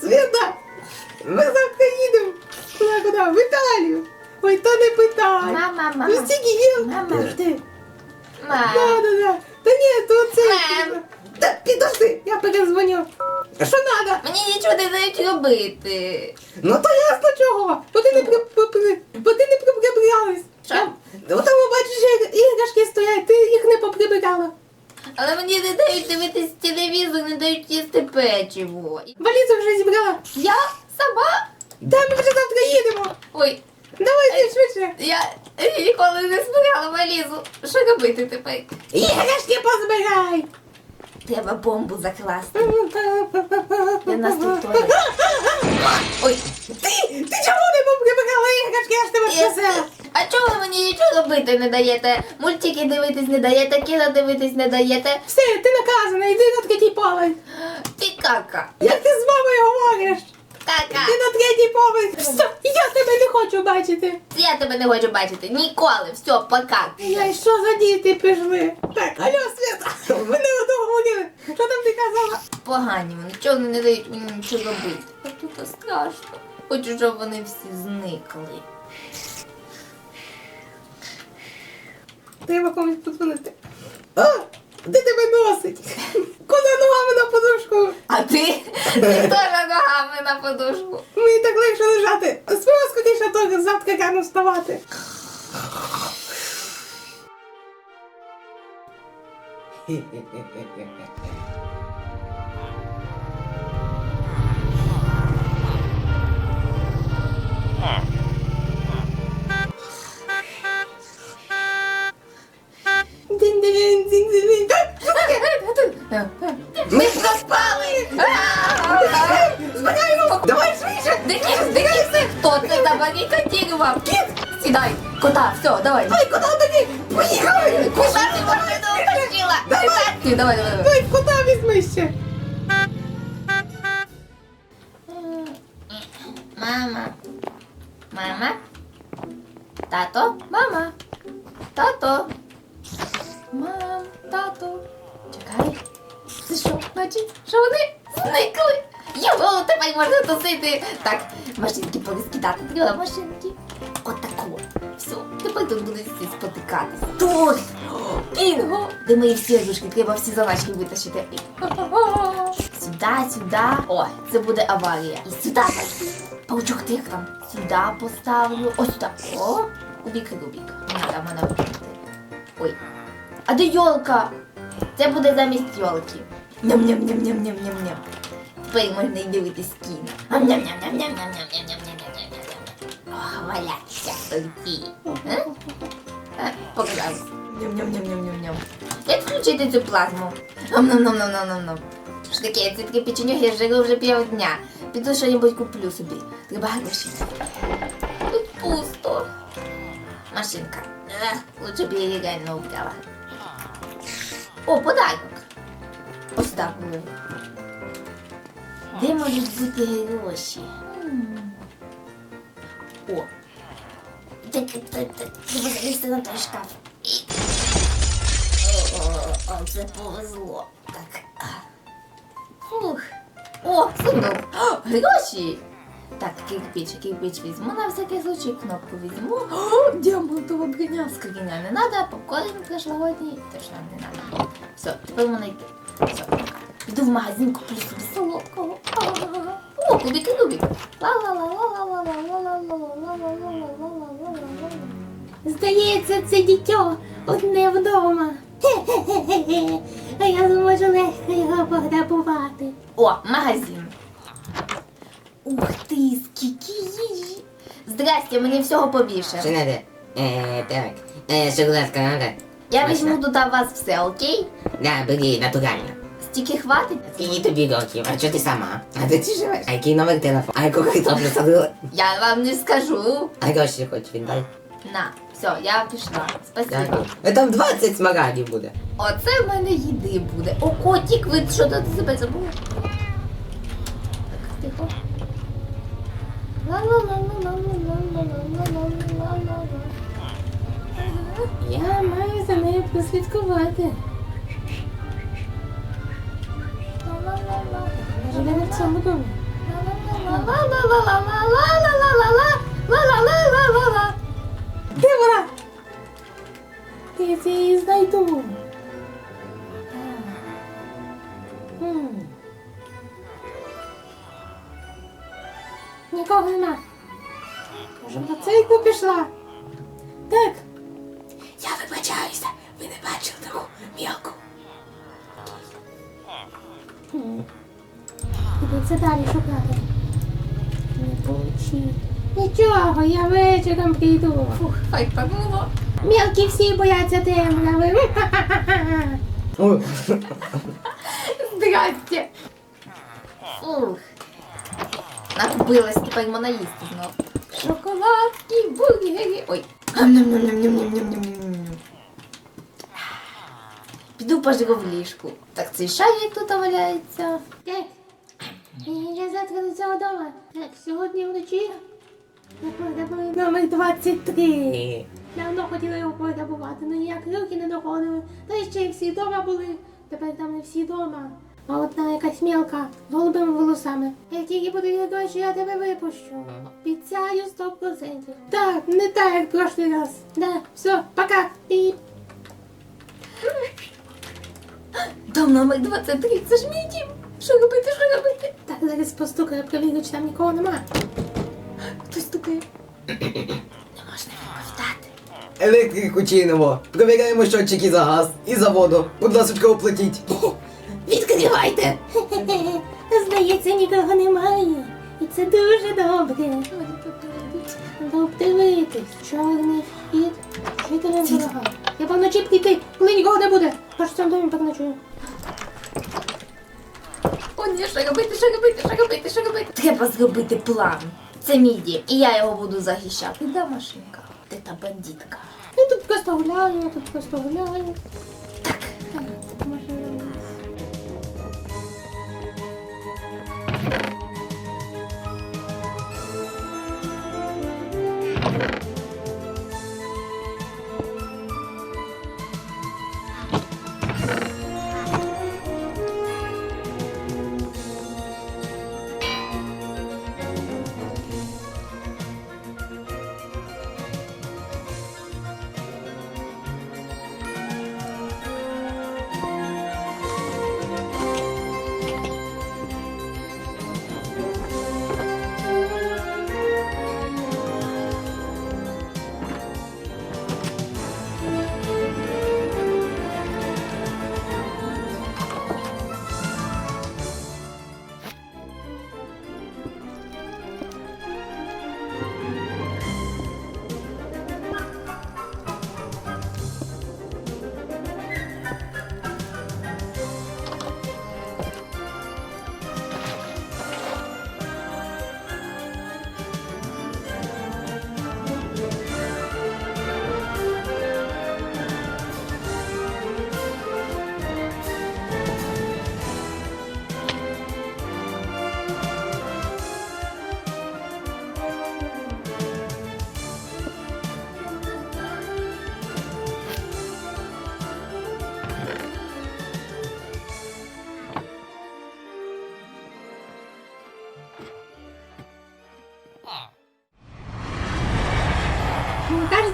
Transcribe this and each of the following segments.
Свята! Ми завтра їдемо. Куди, куди? В Італію. Ой, та не питай. Мама, мама. Ну стільки є. Мама. Подожди. Мам. Да, да, да. Та ні, то це. Мам. Та підожди, я перезвоню. Що надо? Мені нічого не дають робити. Ну то ясно чого. Бо ти не при- бо ти не прибралась. Що? Ну там бачиш, іграшки стоять, ти їх не поприбирала. Але мені не дають дивитись телевізор, не дають їсти печиво. Валізу вже зібрала. Я сама? Та ми вже завтра їдемо. Ой, Давай ти швидше. я ніколи не збирала валізу. Що робити тепер? Іграшки позбирай. Треба бомбу закласти. Для нас тут туалет. Ой, Ти, ти чому не поприбирала іграшки, я ж тебе просила? а чого ви мені нічого робити не даєте? Мультики дивитись не даєте, кіно дивитись не даєте. Все, ти наказана, йди на такий поверх. Ти кака. Як ти з мамою говориш? Кака. Ти на третій поверх. Все, я тебе не хочу бачити. Я тебе не хочу бачити. Ніколи. Все, пока. Я що за діти пішли? Так, алло, Свята, ви не договорили. Що там ти казала? Погані вони, чого вони не дають мені нічого робити. А тут страшно. Хочу, щоб вони всі зникли. Треба комусь подзвонити. А, де тебе носить? Куди ногами на подушку? А ти? Ти теж на подушку. Мені так легше лежати. Спимо скоріше, то завтра рано вставати. Динь-динь, Ми проспали! Збираємо! Давай швидше! Дикіс, дикіс! Хто це забарикадірував? Кіт! Сідай! Кота, все, давай! Ай, куди тоді? Поїхали! Куда ти машину утащила? Давай. Давай, давай, давай. Ой, кота візьми ще. Мама. Мама. Тато. Мама. Тато. Мам, тато. Чекай. Значить, що вони зникли? Його тепер можна тусити. Так, машинки порозкидати. Треба машинки. Отако. Все, тепер тут будуть всі спотикатися. Тут! Кінго! Де мої всі ігрушки? Треба всі заначки витащити. Сюди, сюди. О, це буде аварія. І сюди пошли. Паучок, ти як там? Сюди поставлю. Ось сюди. О, Рубік, Рубік. Не треба мене вбити. Ой. А де йолка? Це буде замість йолки. Ням-ням-ням-ням-ням-ням-ням. Тепер можна і дивитись кіно. Ох, валятися. Показав. Ням-ням-ням-ням-ням-ням. Як включити цю плазму? Ам-нам-нам-нам-нам-нам. Що таке, це таке печенюк, я жиру вже пів дня. Піду що-небудь куплю собі. Треба гроші. Тут пусто. Машинка. Лучше б я її реально вбрала. О, подарунок. Ось так? О. Так, так, так. Треба візьму на всякий случай, кнопку візьму. О, діамантова броня. Скриня не надо, попкорн. Піду в магазин, куплю собі солодкого. О, кубики дубики. Здається, це дітьо одне вдома. А я зможу легко його пограбувати. О, магазин. Ух ти, скільки їжі. Здрасте, мені всього побільше. Що надо? Е, так, е, шоколадка надо. Я візьму туди вас все, окей? Да, бери, натурально. Стільки хватить? Скинь тобі років, а чого ти сама? А де ти живеш? А який номер телефону? А яку картоплю садила? Я вам не скажу. А гроші хоч віддай. На, все, я пішла. Спасибо. Дякую. А там 20 смарагдів буде. Оце в мене їди буде. О, котик, ви що ти себе забув? Так, тихо. Ла-ла-ла-ла-ла-ла-ла-ла-ла-ла-ла-ла-ла. Я маю за нею прослідкувати. Де вона? Ти я її знайду? Нікого нема. Може, на цейку пішла. Так. Я вибачаюся. Ви не бачили таку мілку. Хм. Далі шукати. Не получи. Нічого, я вечором прийду. Фух, хайпануло. Мілкі всі бояться темряви. Здрасте. Ух. Накупилась, тепер можна їсти знов. Шоколадки, бургери. Ой. Ням-ням-ням-ням-ням-ням-ням-ням. Піду пожру в ліжку. Так цей шарик тут валяється. Так. Я завтра до цього дома. Так, сьогодні вночі. Я номер 23. Давно хотіла його пограбувати, але ніяк руки не доходили. Та ще й всі вдома були. Тепер там не всі вдома. А одна якась мілка з голубими волосами. Як тільки буде гроші, я тебе випущу. Обіцяю 100%. Так, не так, як прошлий раз. Да, все, пока. Піп. Дом номер 23, це ж мій дім. Що робити, що робити? Так, зараз постукаю, провірю, чи там нікого нема. Хтось стукає. Не можна відповідати. Електрику чинимо. Провіряємо щотчики за газ і за воду. Будь ласка, оплатіть. відкривайте! Здається, нікого немає. І це дуже добре. Дивитись, чорний вхід, жителям дорога. Я певно чіпки йти, коли нікого не буде. Аж в цьому домі переночую. О, ні, що робити, що робити, що робити, що робити? Треба зробити план. Це мій дім, і я його буду захищати. Де машинка? Ти та бандитка? Я тут просто гуляю, я тут просто гуляю. Так. Так, машина.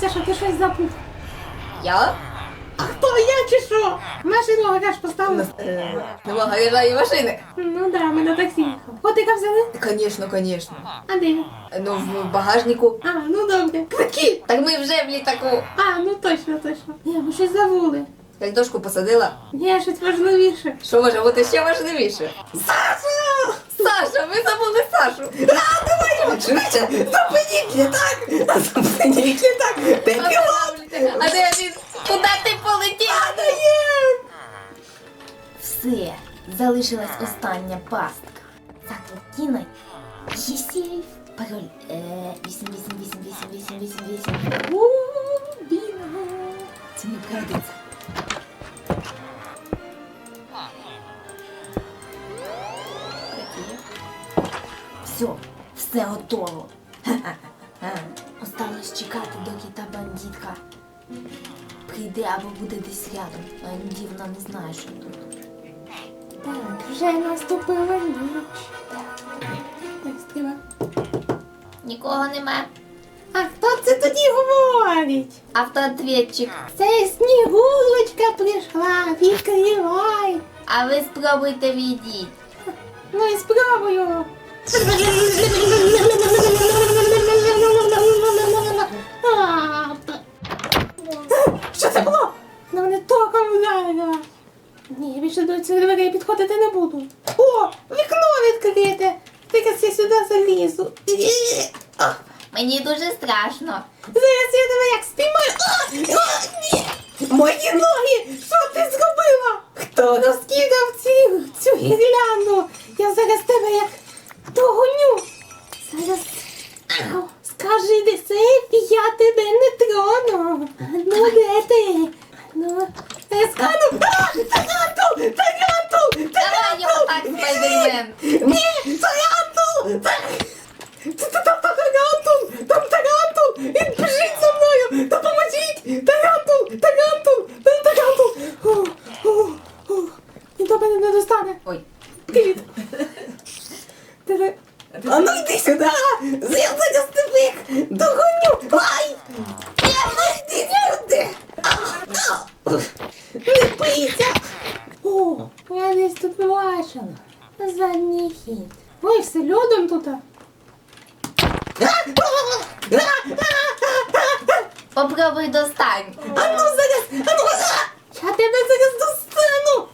Що ти щось забув. Я? А хто я чи що? Машину гараж поставили. Нема гаража і машини. Ну да, ми на таксі їхали. Котика взяли? Звісно, звісно. А де? він? Ну, в багажнику. А, ну добре. Квитки! Так ми вже в літаку. А, ну точно, точно. Ні, ми щось забули. Як дошку посадила. Ні, щось важливіше. Що може бути ще важливіше? Саша! Саша, ви забули Сашу. А, давай, швидше, зупиніть літак. Зупиніть літак. Де пілот? А де він? Куди ти полетів? А, де є? Все, залишилась остання пастка. Закликінай. Єсєй. Пароль е, 8, 8, 8, 8, 8, 8, 8. Все готово. Осталось чекати, доки та бандитка прийде або буде десь рядом. А іноді вона не знає, що тут. Так, вже наступила ніч. Так, так, треба Нікого нема. А хто це тоді говорить? Автоответчик. Це Снігурочка прийшла, відкривай. А ви спробуйте відійти. Ну і спробую. Що це було? Ну не током вдарила. Ні, я більше до цих дверей підходити не буду. О, вікно відкрите. Тільки я сюди залізу. Мені дуже страшно. Зараз я тебе як спіймаю. Ні. Мої ноги! Що ти зробила? Хто розкидав ці, цю гірлянду? Я зараз тебе як догоню. Зараз Ау, скажи, де сейф, і я тебе не трону. А Ну, де ти? А Ну, я скану. А, Тарантул! Тарантул! Давай його так, спайдермен. Ні, тарантул! Тар- Це там там тарантул! Там тарантул! Він біжить за мною! Допоможіть! Тарантул! Тарантул! Там тарантул! Ух, ух, ух. Він до мене не достане! Ой. Привіт! Тебе... А ну йди сюди! Я зараз тебе як догоню! Ай! Я ну йди сюди! Не бийся! О, я десь тут бачила. Задній хід. Ой, все льодом тут. Попробуй достань. А ну зараз! А ну! а! Я тебе зараз достану!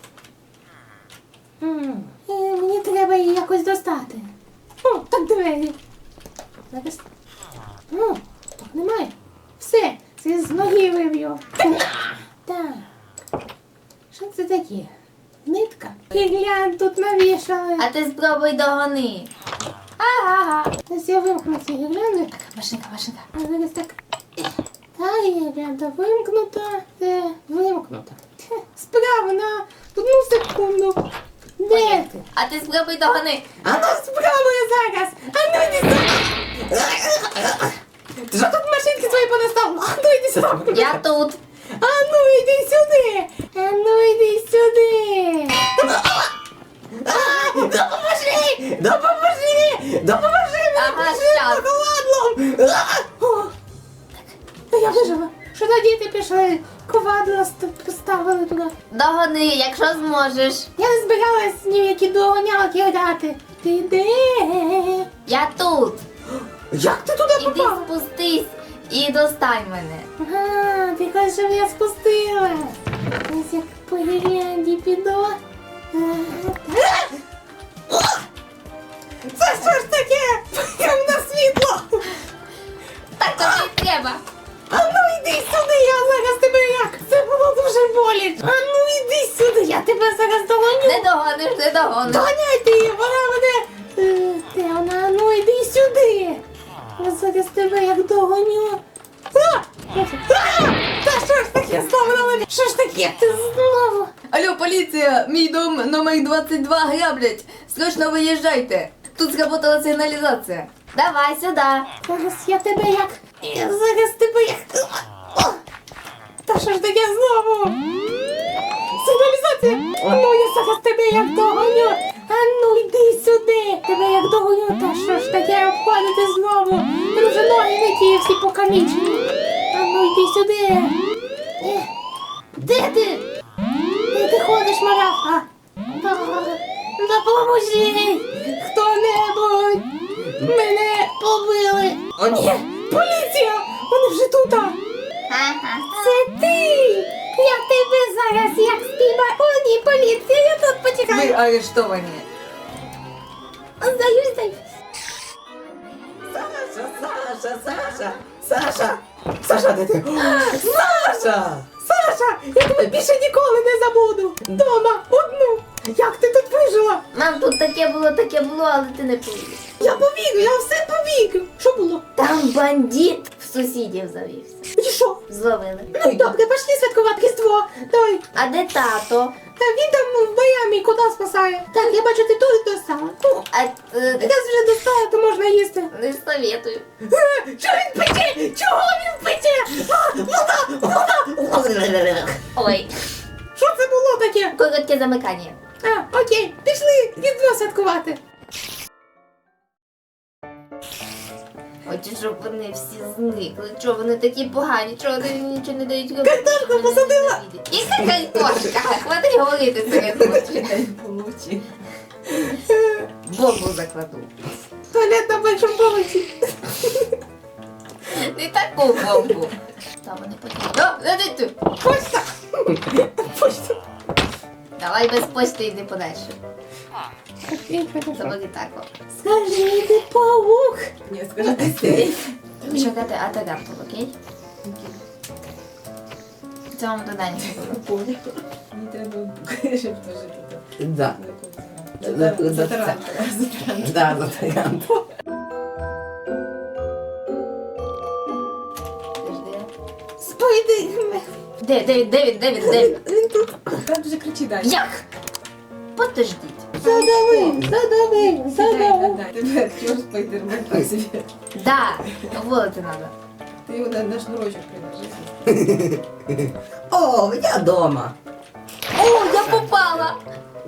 М, е, Мені треба її якось достати. О, так двері. Зараз. О, так немає. Все, це з ноги виб'ю. Так. Що це таке? Нитка. Гірлянд тут навішали. А ти спробуй догони. Ага. Зараз я вимкну ці гірлянди. Машинка, машинка. А зараз так. Та гірлянда вимкнута. Це вимкнута. Справа на одну секунду. Де ти? А ти спробуй догони. А ну спробую зараз! А ну йди сюди! Ти що тут машинки свої понастав? А ну йди сюди! Я тут. А ну йди сюди! А ну йди сюди! А, Допоможи! Допоможи! Допоможи! Ага, Допоможи щас. А, я вижила! Що тоді діти пішли? Ковадло поставили туди. Догони, якщо зможеш. Я не збиралась ніякі догонялки грати. Ти де? Я тут. Як ти туди Іди попав? спустись і достань мене. Ага, ти хочеш, щоб я спустила. Ось як по гірлянді піду. Це що ж таке? Темне світло! Так тобі треба. А ну йди сюди, я зараз тебе як. Це було дуже боляче. А ну йди сюди, я тебе зараз догоню. Не догониш, не догониш. Доганяйте її, вона мене. Е, Де вона? Ну йди сюди. Я зараз тебе як догоню. А! А! Та що ж таке знову на мене? Що ж таке? Ти знову? Алло, поліція! Мій дом номер 22 граблять! Срочно виїжджайте! Тут зработала сигналізація. Давай сюди. Зараз я тебе як. Я зараз тебе як. Та що ж таке знову? Сигналізація! Ну я зараз тебе як догоню! А ну йди сюди! Тебе як догоню, та що ж таке обходити знову? Ти ноги не всі покалічені. А ну йди сюди! Е, Де ти? Де ти ходиш, марафа? Допоможи! Мене побили! О, ні! Поліція! Вони вже тут! Ага. Це ти! Я тебе зараз як спіймаю! О, ні, поліція, я тут Ви почекаю! арештовані. Здаюсь, здаюсь! Саша, Саша, Саша, Саша, Саша, де ти? Саша! Саша, я тебе більше ніколи не забуду! Дома, одну! Як ти тут вижила? Мам, тут таке було, таке було, але ти не повіриш. Я повірю, я все повірю! Що було? Там бандит в сусідів завівся. І що? Зловили. Ну й добре, пошли святкувати Різдво! Давай! А де тато? Та він там в Майамі кота спасає. Так, я бачу, ти тут достала. Ух, А е, раз вже достала, то можна їсти. не советую. Е, Що він пече? Чого він пече? А, вода, вода! Ой, Що це було таке? коротке замикання. А, окей, пішли Різдво святкувати. хочу, щоб вони всі зникли. Чого вони такі погані? Чого вони нічого не дають робити? Картошку посадила! Яка картошка? Хватить говорити серед ночі. Помовчи. Бомбу закладу. Туалет на першому поверсі. Не таку бомбу. Та вони потім. О, не ти тут. Почта. Давай без почти йди подальше. Забери тако. Скажи, ти паук. Ні, скажи ти сейф. Шукати атаганту, окей? В цьому доданні. Мені треба, щоб теж тут. Да. За. Да, за. Подожди. Спойди. Де, де, де він, де він, де він? Він тут. Там дуже кричи далі. Як? Подождіть. Задавив, задавив, задавив. Тебе чого спайдермен так собі. Да, уволити треба. Ти його на, на шнурочок приложи. О, я дома. О, я попала!